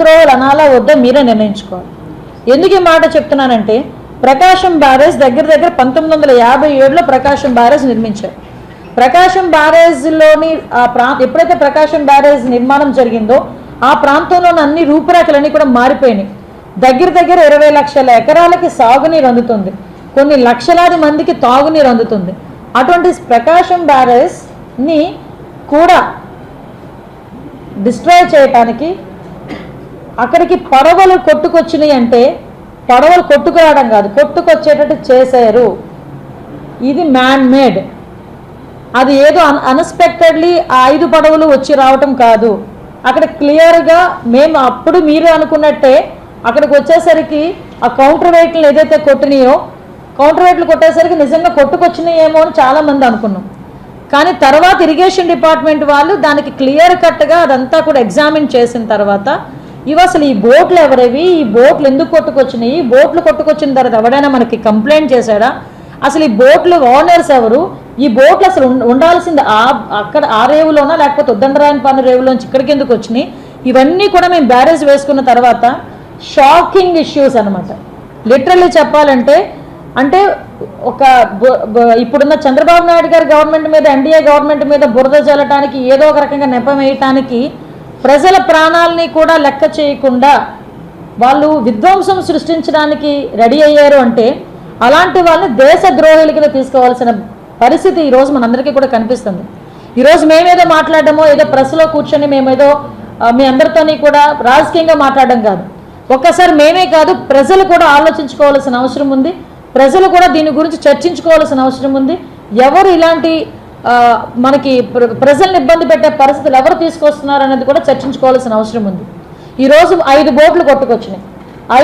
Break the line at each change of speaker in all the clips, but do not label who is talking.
ద్రోహలు అనాలా వద్దో మీరే నిర్ణయించుకోవాలి. ఎందుకు ఈ మాట చెప్తున్నానంటే ప్రకాశం బ్యారేజ్ దగ్గర దగ్గర పంతొమ్మిది వందల యాభై ఏడులో ప్రకాశం బ్యారేజ్ నిర్మించారు. ప్రకాశం బ్యారేజ్లోని ఆ ప్రాంత ఎప్పుడైతే ప్రకాశం బ్యారేజ్ నిర్మాణం జరిగిందో ఆ ప్రాంతంలోని అన్ని రూపురేఖలన్నీ కూడా మారిపోయినాయి. దగ్గర దగ్గర ఇరవై లక్షల ఎకరాలకి సాగునీరు అందుతుంది. కొన్ని లక్షలాది మందికి తాగునీరు అందుతుంది. అటువంటి ప్రకాశం బ్యారేజ్ని కూడా డిస్ట్రాయ్ చేయటానికి అక్కడికి పడవలు కొట్టుకొచ్చినాయి అంటే పడవలు కొట్టుకురావడం కాదు కొట్టుకొచ్చేటట్టు చేశారు ఇది మ్యాన్ మేడ్ అది ఏదో అన్ అన్ఎక్స్పెక్టెడ్లీ ఆ ఐదు పడవలు వచ్చి రావటం కాదు. అక్కడ క్లియర్గా మేము అప్పుడు మీరు అనుకున్నట్టే అక్కడికి వచ్చేసరికి ఆ కౌంటర్ వెయిట్లు ఏదైతే కొట్టినాయో కౌంటర్ వెయిట్లు కొట్టేసరికి నిజంగా కొట్టుకొచ్చినాయేమో అని చాలామంది అనుకున్నాం. కానీ తర్వాత ఇరిగేషన్ డిపార్ట్మెంట్ వాళ్ళు దానికి క్లియర్ కట్గా అదంతా కూడా ఎగ్జామిన్ చేసిన తర్వాత ఇవి అసలు ఈ బోట్లు ఎవరేవి? ఈ బోట్లు ఎందుకు కొట్టుకొచ్చినాయి ఈ బోట్లు కొట్టుకొచ్చిన తర్వాత ఎవడైనా మనకి కంప్లైంట్ చేశాడా? అసలు ఈ బోట్లు ఓనర్స్ ఎవరు? ఈ బోట్లు అసలు ఉండాల్సింది ఆ అక్కడ ఆ రేవులోనా లేకపోతే ఉద్దండరాయనపాలెం రేవులోంచి ఇక్కడికి ఎందుకు వచ్చినాయి? ఇవన్నీ కూడా మేము బ్యారేజ్ వేసుకున్న తర్వాత షాకింగ్ ఇష్యూస్ అనమాట లిటరల్లీ చెప్పాలంటే అంటే ఒక ఇప్పుడున్న చంద్రబాబు నాయుడు గారి గవర్నమెంట్ మీద ఎన్డీఏ గవర్నమెంట్ మీద బురద జల్లటానికి ఏదో ఒక రకంగా నెపం వేయటానికి ప్రజల ప్రాణాలని కూడా లెక్క చేయకుండా వాళ్ళు విధ్వంసం సృష్టించడానికి రెడీ అయ్యారు అంటే అలాంటి వాళ్ళని దేశ ద్రోహులకి కింద తీసుకోవాల్సిన పరిస్థితి ఈరోజు మనందరికీ కూడా కనిపిస్తుంది. ఈరోజు మేమేదో మాట్లాడడమో ఏదో ప్రెస్లో కూర్చొని మేమేదో మీ అందరితోని కూడా రాజకీయంగా మాట్లాడడం కాదు. ఒక్కసారి మేమే కాదు ప్రజలు కూడా ఆలోచించుకోవాల్సిన అవసరం ఉంది. ప్రజలు కూడా దీని గురించి చర్చించుకోవాల్సిన అవసరం ఉంది. ఎవరు ఇలాంటి మనకి ప్రజల్ని ఇబ్బంది పెట్టే పరిస్థితులు ఎవరు తీసుకొస్తున్నారు అనేది కూడా చర్చించుకోవాల్సిన అవసరం ఉంది. ఈరోజు ఐదు బోట్లు కొట్టుకొచ్చినాయి.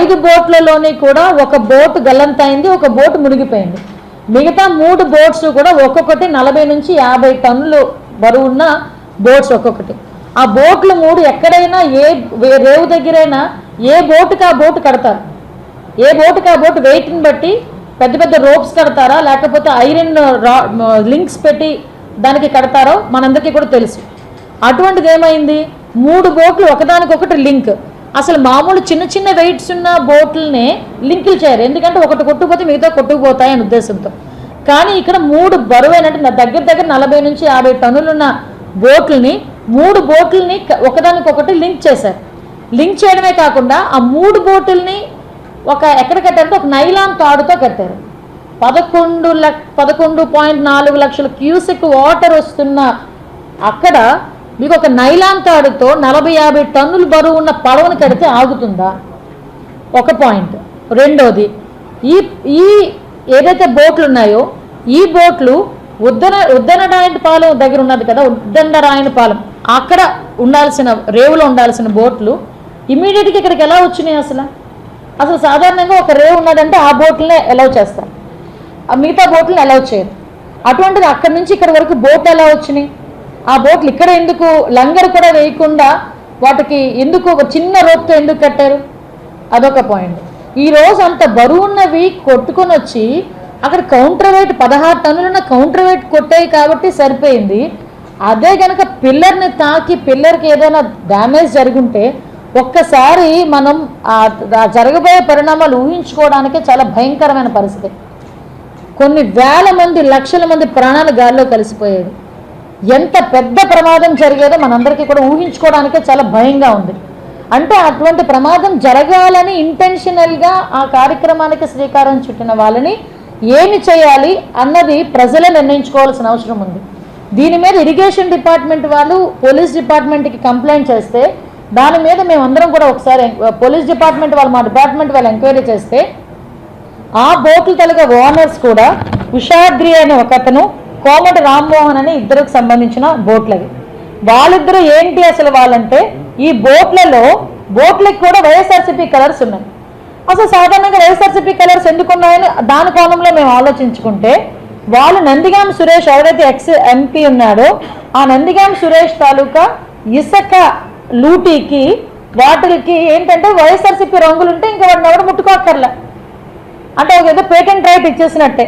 ఐదు బోట్లలోని కూడా ఒక బోటు గల్లంతైంది ఒక బోటు మునిగిపోయింది. మిగతా మూడు బోట్స్ కూడా ఒక్కొక్కటి నలభై నుంచి యాభై టన్నులు బరువున్న బోట్స్ ఒక్కొక్కటి. ఆ బోట్లు మూడు ఎక్కడైనా ఏ వే- రేవు దగ్గరైనా ఏ బోటుకి ఆ బోటు కడతారు? ఏ బోటుకి ఆ బోటు వెయిట్ని బట్టి పెద్ద పెద్ద రోప్స్ కడతారా? లేకపోతే ఐరన్ రా లింక్స్ పెట్టి దానికి కడతారో మనందరికీ కూడా తెలుసు. అటువంటిది ఏమైంది? మూడు బోట్లు ఒకదానికొకటి లింక్ అసలు మామూలు చిన్న చిన్న వెయిట్స్ ఉన్న బోట్లనే లింకులు చేయరు ఎందుకంటే ఒకటి కొట్టుకుపోతే మిగతా కొట్టుకుపోతాయి అనే ఉద్దేశంతో. కానీ ఇక్కడ మూడు బరువైనట్టు నా దగ్గర దగ్గర నలభై నుంచి యాభై టన్నులున్న బోట్లని మూడు బోట్లని ఒకదానికొకటి లింక్ చేశారు. లింక్ చేయడమే కాకుండా ఆ మూడు బోటుల్ని ఒక ఎక్కడ కట్టారంటే ఒక నైలాన్ తాడుతో కట్టారు. పదకొండు లక్ష పదకొండు పాయింట్ నాలుగు లక్షల క్యూసెక్ వాటర్ వస్తున్న అక్కడ మీకు ఒక నైలాన్ తాడుతో నలభై యాభై టన్నులు బరువు ఉన్న పడవను కడితే ఆగుతుందా? ఒక పాయింట్. రెండోది ఈ ఈ ఏదైతే బోట్లు ఉన్నాయో ఈ బోట్లు ఉద్దన ఉద్దనరాయనపాలెం దగ్గర ఉన్నది కదా ఉద్దండరాయనపాలెం అక్కడ ఉండాల్సిన రేవులో ఉండాల్సిన బోట్లు ఇమీడియట్గా ఇక్కడికి ఎలా వచ్చినాయి అసలు? అసలు సాధారణంగా ఒక రేవు ఉన్నదంటే ఆ బోట్లనే అలౌ చేస్తారు ఆ మిగతా బోట్లను అలౌ చేయరు. అటువంటిది అక్కడి నుంచి ఇక్కడ వరకు బోట్లు ఎలా వచ్చినాయి? ఆ బోట్లు ఇక్కడ ఎందుకు లంగర్ కూడా వేయకుండా వాటికి ఎందుకు ఒక చిన్న రోప్తో ఎందుకు కట్టారు? అదొక పాయింట్ ఈ రోజు అంత బరువున్నవి కొట్టుకొని వచ్చి అక్కడ కౌంటర్ వెయిట్ పదహారు టన్నులున్న కౌంటర్ వెయిట్ కొట్టాయి కాబట్టి సరిపోయింది. అదే కనుక పిల్లర్ని తాకి పిల్లర్కి ఏదైనా డ్యామేజ్ జరుగుంటే ఒక్కసారి మనం జరగబోయే పరిణామాలు ఊహించుకోవడానికే చాలా భయంకరమైన పరిస్థితి. కొన్ని వేల మంది లక్షల మంది ప్రాణాలు గాల్లో కలిసిపోయేది ఎంత పెద్ద ప్రమాదం జరిగేదో మనందరికీ కూడా ఊహించుకోవడానికే చాలా భయంగా ఉంది. అంటే అటువంటి ప్రమాదం జరగాలని ఇంటెన్షనల్గా ఆ కార్యక్రమానికి శ్రీకారం చుట్టిన వాళ్ళని ఏమి చేయాలి అన్నది ప్రజలే నిర్ణయించుకోవాల్సిన అవసరం ఉంది. దీని మీద ఇరిగేషన్ డిపార్ట్మెంట్ వాళ్ళు పోలీస్ డిపార్ట్మెంట్కి కంప్లైంట్ చేస్తే దాని మీద మేమందరం కూడా ఒకసారి పోలీస్ డిపార్ట్మెంట్ వాళ్ళు మా డిపార్ట్మెంట్ వాళ్ళు ఎంక్వైరీ చేస్తే ఆ బోట్లు కలిగే ఓనర్స్ కూడా ఉషాద్రి అనే ఒక అతను కోమటి రామ్మోహన్ అని ఇద్దరికి సంబంధించిన బోట్లవి. వాళ్ళిద్దరూ ఏంటి అసలు వాళ్ళంటే ఈ బోట్లలో బోట్లకు కూడా వైఎస్ఆర్సీపీ కలర్స్ ఉన్నాయి. అసలు సాధారణంగా వైఎస్ఆర్సీపీ కలర్స్ ఎందుకు ఉన్నాయని దాని కోణంలో మేము ఆలోచించుకుంటే వాళ్ళు నందిగాం సురేష్ ఎవరైతే ఎక్స్ ఎంపీ ఉన్నాడో ఆ నందిగాం సురేష్ తాలూకా ఇసక లూటీకి వాటికి ఏంటంటే వైఎస్ఆర్సీపీ రంగులు ఉంటే ఇంకా వాడిని ఎవరు ముట్టుకోక్కర్లే. అంటే ఒక ఏదో పేటెంట్ రైట్ ఇచ్చేసినట్టే.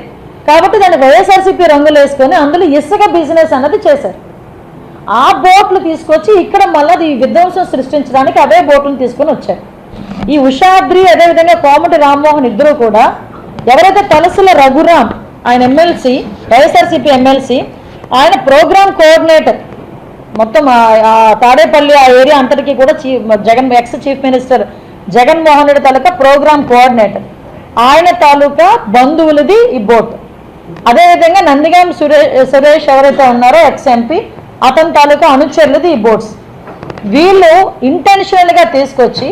కాబట్టి దాన్ని వైఎస్ఆర్సీపీ రంగులు వేసుకొని అందులో ఇసుక బిజినెస్ అన్నది చేశారు. ఆ బోట్లు తీసుకొచ్చి ఇక్కడ మళ్ళీ ఈ విధ్వంసం సృష్టించడానికి అవే బోట్లను తీసుకొని వచ్చారు. ఈ ఉషాద్రి అదేవిధంగా కోమటి రామ్మోహన్ ఇద్దరు కూడా ఎవరైతే తలసుల రఘురామ్ ఆయన ఎమ్మెల్సీ వైఎస్ఆర్సీపీ ఎమ్మెల్సీ ఆయన ప్రోగ్రామ్ కోఆర్డినేటర్ మొత్తం తాడేపల్లి ఆ ఏరియా అంతటికీ కూడా chief Jagan ex chief minister Jaganmohan Reddy తాలూకా ప్రోగ్రామ్ కోఆర్డినేటర్. ఆయన తాలూకా బంధువులది ఈ బోట్ అదేవిధంగా నందిగాం సురేష్ సురేష్ ఎవరైతే ఉన్నారో ఎక్స్ ఎంపీ అతని తాలూకా అనుచరులది ఈ బోట్స్ వీళ్ళు ఇంటెన్షనల్గా తీసుకొచ్చి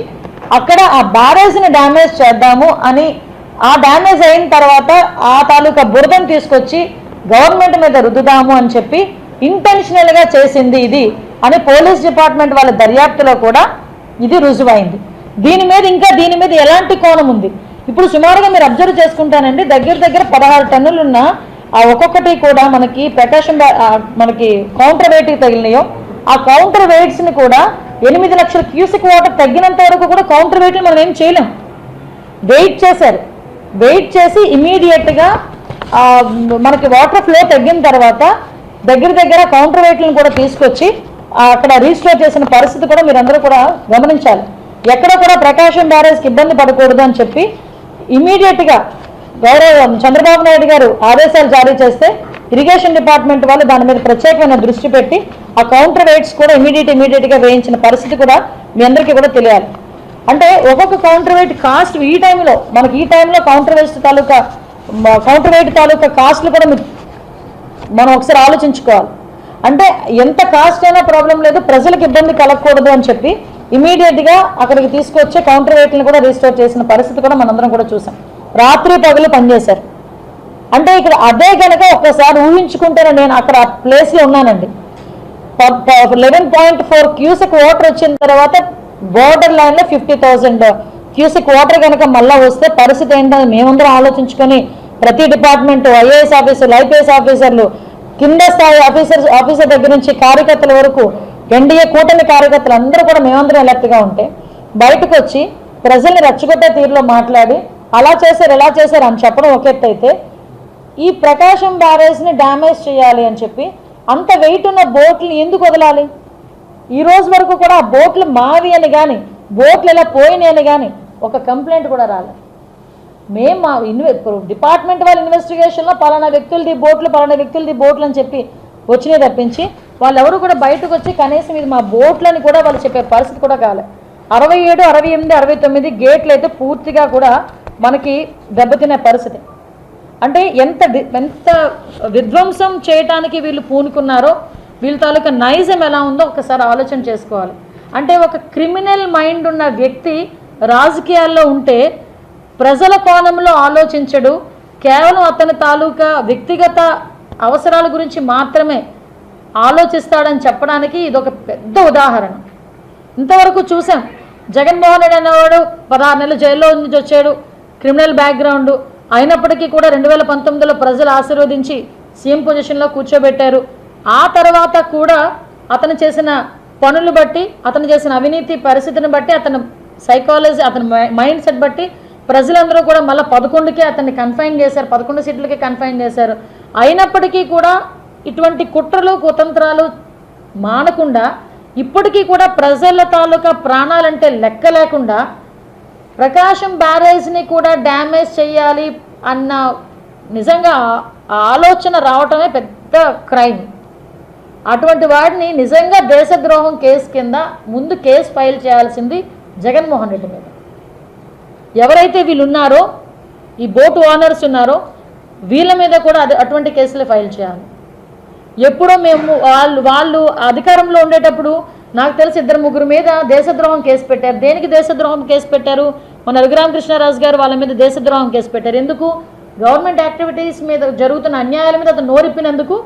అక్కడ ఆ బ్యారేజ్ని డ్యామేజ్ చేద్దాము అని ఆ డ్యామేజ్ అయిన తర్వాత ఆ తాలూకా బురదను తీసుకొచ్చి గవర్నమెంట్ మీద రుద్దుదాము అని చెప్పి ఇంటెన్షనల్గా చేసింది ఇది అని పోలీస్ డిపార్ట్మెంట్ వాళ్ళ దర్యాప్తులో కూడా ఇది రుజువైంది. దీని మీద ఇంకా దీని మీద ఎలాంటి కోణం ఉంది? ఇప్పుడు సుమారుగా మీరు అబ్జర్వ్ చేసుకుంటానండి దగ్గర దగ్గర పదహారు టన్నులు ఉన్న ఆ ఒక్కొక్కటి కూడా మనకి ప్రకాశం మనకి కౌంటర్ వెయిట్కి తగిలినాయో ఆ కౌంటర్ వెయిట్స్ని కూడా ఎనిమిది లక్షల క్యూసిక్ వాటర్ తగ్గినంత వరకు కూడా కౌంటర్ వెయిట్లు మనం ఏం చేయలేం. వెయిట్ చేశారు. వెయిట్ చేసి ఇమీడియట్గా మనకి వాటర్ ఫ్లో తగ్గిన తర్వాత దగ్గర దగ్గర కౌంటర్ వెయిట్లను కూడా తీసుకొచ్చి అక్కడ రీస్టోర్ చేసిన పరిస్థితి కూడా మీరందరూ కూడా గమనించాలి. ఎక్కడ కూడా ప్రకాశం బ్యారేజ్కి ఇబ్బంది పడకూడదు అని చెప్పి ఇమీడియట్గా గౌరవ చంద్రబాబు నాయుడు గారు ఆదేశాలు జారీ చేస్తే ఇరిగేషన్ డిపార్ట్మెంట్ వాళ్ళు దాని మీద ప్రత్యేకమైన దృష్టి పెట్టి ఆ కౌంటర్ వెయిట్స్ కూడా ఇమీడియట్ ఇమీడియట్గా వేయించిన పరిస్థితి కూడా మీ అందరికీ కూడా తెలియాలి. అంటే ఒక్కొక్క కౌంటర్ వెయిట్ కాస్ట్ ఈ టైంలో మనకి ఈ టైంలో కౌంటర్ వెయిట్ తాలూకా కౌంటర్ వెయిట్ తాలూకా కాస్ట్లు కూడా మీరు మనం ఒకసారి ఆలోచించుకోవాలి. అంటే ఎంత కాస్ట్ అయినా ప్రాబ్లం లేదు ప్రజలకు ఇబ్బంది కలగకూడదు అని చెప్పి ఇమీడియట్గా అక్కడికి తీసుకొచ్చే కౌంటర్ రేట్లను కూడా రిజిస్టర్ చేసిన పరిస్థితి కూడా మనందరం కూడా చూసాం. రాత్రి పగలు పనిచేశారు. అంటే ఇక్కడ అదే కనుక ఒక్కసారి ఊహించుకుంటేనే నేను అక్కడ ఆ ప్లేస్లో ఉన్నానండి. Eleven point four cusec water వచ్చిన తర్వాత బోర్డర్ లైన్లో ఫిఫ్టీ థౌజండ్ క్యూసెక్ వాటర్ కనుక మళ్ళీ వస్తే పరిస్థితి ఏంటని మేమందరం ఆలోచించుకొని ప్రతి డిపార్ట్మెంట్ ఐఏఎస్ ఆఫీసర్లు ఐపీఎస్ ఆఫీసర్లు కింద స్థాయి ఆఫీసర్స్ ఆఫీసర్ దగ్గర నుంచి కార్యకర్తల వరకు ఎన్డీఏ కూటమి కార్యకర్తలు అందరూ కూడా మేమందరం ఎలర్ట్గా ఉంటే బయటకు వచ్చి ప్రజల్ని రెచ్చగొట్టే తీరులో మాట్లాడి అలా చేశారు ఎలా చేశారు అని చెప్పడం ఒక అయితే ఈ ప్రకాశం బ్యారేజ్ని డ్యామేజ్ చేయాలి అని చెప్పి అంత వెయిట్ ఉన్న బోట్ని ఎందుకు వదలాలి? ఈ రోజు వరకు కూడా ఆ బోట్లు మావి అని కానీ బోట్లు ఇలా పోయినాయి అని కానీ ఒక కంప్లైంట్ కూడా రాలేదు. మేము మా ఇన్వె డిపార్ట్మెంట్ వాళ్ళ ఇన్వెస్టిగేషన్లో పలానా వ్యక్తులది బోట్లు పలానా వ్యక్తులది బోట్లు అని చెప్పి వచ్చినాయి తప్పించి వాళ్ళు ఎవరు కూడా బయటకు వచ్చి కనీసం ఇది మా బోట్లని కూడా వాళ్ళు చెప్పే పరిస్థితి కూడా కాలే. అరవై ఏడు అరవై ఎనిమిది అరవై తొమ్మిది గేట్లు అయితే పూర్తిగా కూడా మనకి దెబ్బతినే పరిస్థితి. అంటే ఎంత ఎంత విధ్వంసం చేయటానికి వీళ్ళు పూనుకున్నారో వీళ్ళ తాలూకా నైజం ఎలా ఉందో ఒకసారి ఆలోచన చేసుకోవాలి. అంటే ఒక క్రిమినల్ మైండ్ ఉన్న వ్యక్తి రాజకీయాల్లో ఉంటే ప్రజల కోణంలో ఆలోచించడు. కేవలం అతని తాలూకా వ్యక్తిగత అవసరాల గురించి మాత్రమే ఆలోచిస్తాడని చెప్పడానికి ఇది ఒక పెద్ద ఉదాహరణ. ఇంతవరకు చూసాం జగన్మోహన్ రెడ్డి అనేవాడు పదహారు నెలలు జైల్లో నుంచి వచ్చాడు. Criminal background. అయినప్పటికీ కూడా రెండు వేల పంతొమ్మిదిలో ప్రజలు ఆశీర్వదించి సీఎం పొజిషన్లో కూర్చోబెట్టారు. ఆ తర్వాత కూడా అతను చేసిన పనులు బట్టి అతను చేసిన అవినీతి పరిస్థితిని బట్టి అతను సైకాలజీ అతని మైండ్ సెట్ బట్టి ప్రజలందరూ కూడా మళ్ళీ పదకొండుకే అతన్ని కన్ఫైన్ చేశారు పదకొండు సీట్లకే కన్ఫైన్ చేశారు. అయినప్పటికీ కూడా ఇటువంటి కుట్రలు కుతంత్రాలు మానకుండా ఇప్పటికీ కూడా ప్రజల తాలూకా ప్రాణాలంటే లెక్క లేకుండా ప్రకాశం బ్యారేజ్ని కూడా డ్యామేజ్ చేయాలి అన్న నిజంగా ఆలోచన రావటమే పెద్ద క్రైమ్. అటువంటి వాడిని నిజంగా దేశద్రోహం కేసు కింద ముందు కేసు ఫైల్ చేయాల్సింది జగన్మోహన్ రెడ్డి మీద. ఎవరైతే వీళ్ళు ఉన్నారో ఈ బోట్ ఓనర్స్ ఉన్నారో వీళ్ళ మీద కూడా అది అటువంటి కేసులే ఫైల్ చేయాలి. ఎప్పుడో మేము వాళ్ళు వాళ్ళు అధికారంలో ఉండేటప్పుడు నాకు తెలిసి ఇద్దరు ముగ్గురు మీద దేశద్రోహం కేసు పెట్టారు. దేనికి దేశద్రోహం కేసు పెట్టారు? మన రఘురామకృష్ణరాజు గారు వాళ్ళ మీద దేశద్రోహం కేసు పెట్టారు. ఎందుకు? గవర్నమెంట్ యాక్టివిటీస్ మీద జరుగుతున్న అన్యాయాల మీద అతను నోరిప్పినందుకు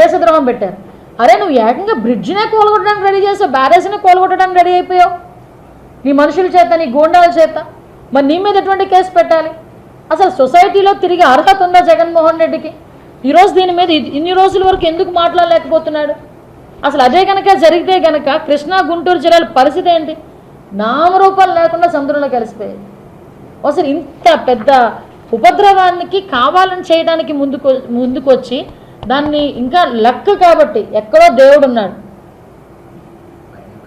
దేశద్రోహం పెట్టారు. అరే నువ్వు ఏకంగా బ్రిడ్జినే కోలగొట్టడానికి రెడీ చేసావు బ్యారేజ్నే కోలగొట్టడానికి రెడీ అయిపోయావు. నీ మనుషుల చేత నీ గూండాల చేత. మరి నీ మీద ఎటువంటి కేసు పెట్టాలి? అసలు సొసైటీలో తిరిగి అర్హత ఉందా జగన్మోహన్ రెడ్డికి? ఈరోజు దీని మీద ఇన్ని రోజుల వరకు ఎందుకు మాట్లాడలేకపోతున్నాడు? అసలు అదే కనుక జరిగితే గనక కృష్ణా గుంటూరు జిల్లాల పరిస్థితి ఏంటి? నామరూపాలు లేకుండా సముద్రంలో కలిసిపోయాయి. అసలు ఇంత పెద్ద ఉపద్రవానికి కావాలని చేయడానికి ముందుకు ముందుకొచ్చి దాన్ని ఇంకా లక్ కాబట్టి ఎక్కడో దేవుడు ఉన్నాడు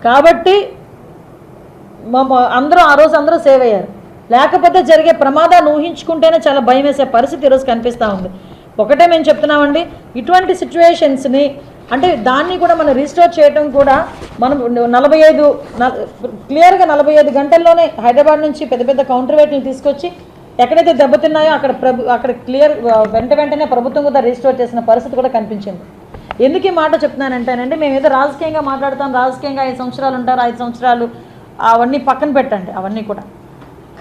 కాబట్టి అందరూ ఆ రోజు అందరూ సేవ్ అయ్యారు. లేకపోతే జరిగే ప్రమాదాన్ని ఊహించుకుంటేనే చాలా భయం వేసే పరిస్థితి ఈరోజు కనిపిస్తూ ఉంది. ఒకటే మేము చెప్తున్నామండి ఇటువంటి సిచ్యువేషన్స్ని అంటే దాన్ని కూడా మనం రిజిస్టర్ చేయడం కూడా మనం నలభై ఐదు క్లియర్గా నలభై ఐదు గంటల్లోనే హైదరాబాద్ నుంచి పెద్ద పెద్ద కౌంటర్ వెయిట్ని తీసుకొచ్చి ఎక్కడైతే దెబ్బతిన్నాయో అక్కడ ప్రభు అక్కడ క్లియర్ వెంట వెంటనే ప్రభుత్వం కూడా రిజిస్టర్ చేసిన పరిస్థితి కూడా కనిపించింది. ఎందుకు ఈ మాట చెప్తున్నానంటేనండి మేము ఏదో రాజకీయంగా మాట్లాడతాం రాజకీయంగా ఐదు సంవత్సరాలు ఉంటారు ఐదు సంవత్సరాలు అవన్నీ పక్కన పెట్టండి అవన్నీ కూడా.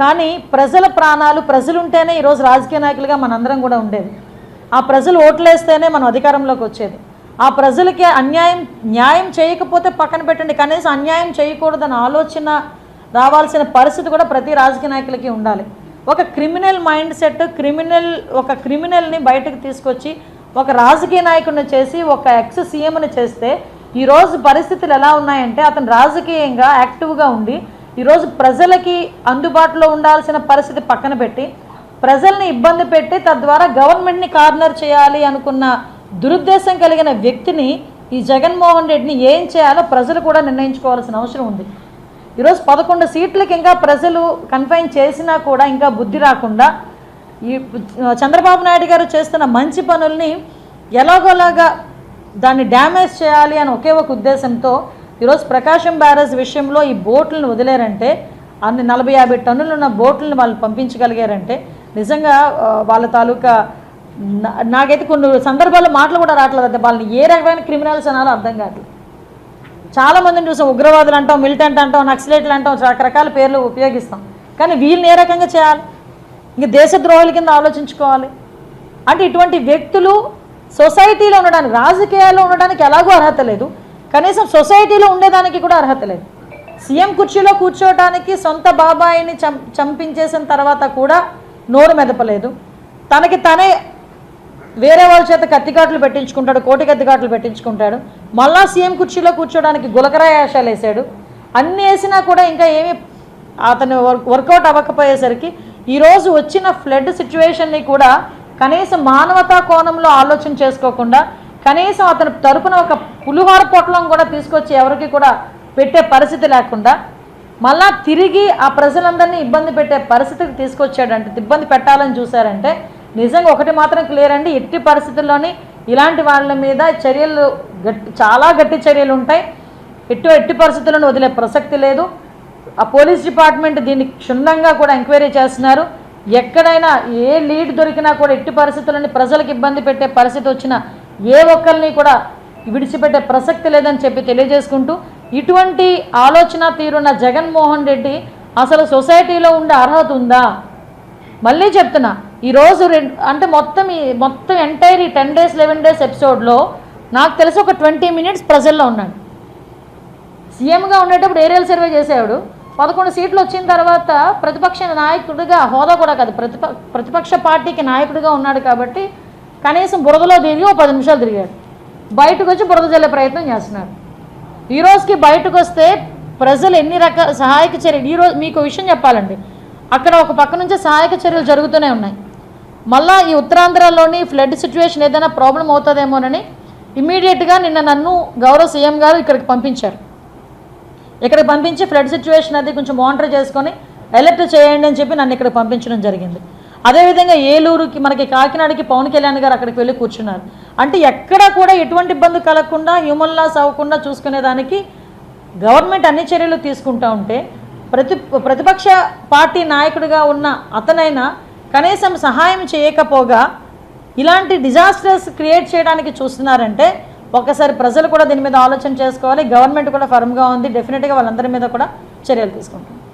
కానీ ప్రజల ప్రాణాలు ప్రజలు ఉంటేనే ఈరోజు రాజకీయ నాయకులుగా మనందరం కూడా ఉండేది. ఆ ప్రజలు ఓట్లేస్తేనే మనం అధికారంలోకి వచ్చేది. ఆ ప్రజలకి అన్యాయం న్యాయం చేయకపోతే పక్కన పెట్టండి. కనీసం అన్యాయం చేయకూడదన్న ఆలోచన రావాల్సిన పరిస్థితి కూడా ప్రతి రాజకీయ నాయకులకి ఉండాలి. ఒక క్రిమినల్ మైండ్ సెట్ క్రిమినల్ ఒక క్రిమినల్ని బయటకు తీసుకొచ్చి ఒక రాజకీయ నాయకుడిని చేసి ఒక ఎక్స్ సీఎంని చేస్తే ఈరోజు పరిస్థితులు ఎలా ఉన్నాయంటే అతను రాజకీయంగా యాక్టివ్గా ఉండి ఈరోజు ప్రజలకి అందుబాటులో ఉండాల్సిన పరిస్థితి పక్కన పెట్టి ప్రజల్ని ఇబ్బంది పెట్టి తద్వారా గవర్నమెంట్ని కార్నర్ చేయాలి అనుకున్న దురుద్దేశం కలిగిన వ్యక్తిని ఈ జగన్మోహన్ రెడ్డిని ఏం చేయాలో ప్రజలు కూడా నిర్ణయించుకోవాల్సిన అవసరం ఉంది. ఈరోజు పదకొండు సీట్లకి ఇంకా ప్రజలు కన్ఫైన్ చేసినా కూడా ఇంకా బుద్ధి రాకుండా ఈ చంద్రబాబు నాయుడు గారు చేస్తున్న మంచి పనుల్ని ఎలాగోలాగా దాన్ని డ్యామేజ్ చేయాలి అని ఒకే ఒక ఉద్దేశంతో ఈరోజు ప్రకాశం బ్యారేజ్ విషయంలో ఈ బోట్లను వదిలేరంటే అన్ని నలభై యాభై టన్నులు ఉన్న బోట్లను వాళ్ళు పంపించగలిగారంటే నిజంగా వాళ్ళ తాలూకా నా- నాకైతే కొన్ని సందర్భాల్లో మాటలు కూడా రావట్లేదు. అంటే వాళ్ళని ఏ రకమైన క్రిమినల్స్ అనాలో అర్థం కాదు చాలామందిని చూసాం ఉగ్రవాదులు అంటాం మిలిటెంట్ అంటాం నక్సలైట్లు అంటాం రకరకాల పేర్లు ఉపయోగిస్తాం. కానీ వీళ్ళని ఏ రకంగా చేయాలి? ఇంక దేశద్రోహుల కింద ఆలోచించుకోవాలి. అంటే ఇటువంటి వ్యక్తులు సొసైటీలో ఉండడానికి రాజకీయాల్లో ఉండడానికి ఎలాగో అర్హత లేదు. కనీసం సొసైటీలో ఉండేదానికి కూడా అర్హత లేదు. సీఎం కుర్చీలో కూర్చోవడానికి సొంత బాబాయిని చం చంపించేసిన తర్వాత కూడా నోరు మెదపలేదు. తనకి తనే వేరే వాళ్ళ చేత కత్తికాట్లు పెట్టించుకుంటాడు కోటి కత్తికాట్లు పెట్టించుకుంటాడు. మళ్ళా సీఎం కుర్చీలో కూర్చోడానికి గులకరాయ ఆశాలు వేసాడు. అన్నీ వేసినా కూడా ఇంకా ఏమీ అతను వర్క్ వర్కౌట్ అవ్వకపోయేసరికి ఈరోజు వచ్చిన ఫ్లడ్ సిచ్యువేషన్ని కూడా కనీసం మానవతా కోణంలో ఆలోచన చేసుకోకుండా కనీసం అతని తరపున ఒక పులిహోర పొట్లం కూడా తీసుకొచ్చి ఎవరికి కూడా పెట్టే పరిస్థితి లేకుండా మళ్ళా తిరిగి ఆ ప్రజలందరినీ ఇబ్బంది పెట్టే పరిస్థితికి తీసుకొచ్చాడంటే ఇబ్బంది పెట్టాలని చూశారంటే నిజంగా ఒకటి మాత్రం క్లియర్ అండి. ఎట్టి పరిస్థితుల్లోని ఇలాంటి వాళ్ళ మీద చర్యలు గట్టి చాలా గట్టి చర్యలు ఉంటాయి. ఎట్టి ఎట్టి పరిస్థితులను వదిలే ప్రసక్తి లేదు. ఆ పోలీస్ డిపార్ట్మెంట్ దీన్ని క్షుణ్ణంగా కూడా ఎంక్వైరీ చేస్తున్నారు. ఎక్కడైనా ఏ లీడ్ దొరికినా కూడా ఎట్టి పరిస్థితులని ప్రజలకు ఇబ్బంది పెట్టే పరిస్థితి వచ్చినా ఏ ఒక్కరిని కూడా విడిచిపెట్టే ప్రసక్తి లేదని చెప్పి తెలియజేసుకుంటూ ఇటువంటి ఆలోచన తీరున్న జగన్మోహన్ రెడ్డి అసలు సొసైటీలో ఉండే అర్హత ఉందా? మళ్ళీ చెప్తున్నా ఈరోజు రెండు అంటే మొత్తం ఈ మొత్తం ఎంటైర్ ఈ టెన్ డేస్ లెవెన్ డేస్ ఎపిసోడ్లో నాకు తెలిసి ఒక ట్వంటీ మినిట్స్ ప్రజల్లో ఉన్నాడు. సీఎంగా ఉండేటప్పుడు ఏరియల్ సర్వే చేసేవాడు. పదకొండు సీట్లు వచ్చిన తర్వాత ప్రతిపక్ష నాయకుడిగా హోదా కూడా కాదు ప్రతిప ప్రతిపక్ష పార్టీకి నాయకుడిగా ఉన్నాడు కాబట్టి కనీసం బురదలో తిరిగి ఒక పది నిమిషాలు తిరిగాడు. బయటకు వచ్చి బురద చల్లే ప్రయత్నం చేస్తున్నాడు. ఈ రోజుకి బయటకు వస్తే ప్రజలు ఎన్ని రకాల సహాయక చర్యలు ఈరోజు మీకు విషయం చెప్పాలండి. అక్కడ ఒక పక్క నుంచి సహాయక చర్యలు జరుగుతూనే ఉన్నాయి. మళ్ళా ఈ ఉత్తరాంధ్రలోని ఫ్లడ్ సిచ్యువేషన్ ఏదైనా ప్రాబ్లం అవుతుందేమోనని ఇమీడియట్గా నిన్న నన్ను గౌరవ సీఎం గారు ఇక్కడికి పంపించారు. ఇక్కడ పంపించి ఫ్లడ్ సిచ్యువేషన్ అది కొంచెం మానిటర్ చేసుకొని అలర్ట్ చేయండి అని చెప్పి నన్ను ఇక్కడ పంపించడం జరిగింది. అదేవిధంగా ఏలూరుకి మనకి కాకినాడకి పవన్ కళ్యాణ్ గారు అక్కడికి వెళ్ళి కూర్చున్నారు. అంటే ఎక్కడ కూడా ఎటువంటి ఇబ్బంది కలగకుండా హ్యూమన్ లాస్ అవ్వకుండా చూసుకునేదానికి గవర్నమెంట్ అన్ని చర్యలు తీసుకుంటూ ఉంటే ప్రతి ప్రతిపక్ష పార్టీ నాయకుడిగా ఉన్న అతనైనా కనీసం సహాయం చేయకపోగా ఇలాంటి డిజాస్టర్స్ క్రియేట్ చేయడానికి చూస్తున్నారంటే ఒకసారి ప్రజలు కూడా దీని మీద ఆలోచన చేసుకోవాలి. గవర్నమెంట్ కూడా ఫర్మ్గా ఉంది. డెఫినెట్గా వాళ్ళందరి మీద కూడా చర్యలు తీసుకుంటుంది.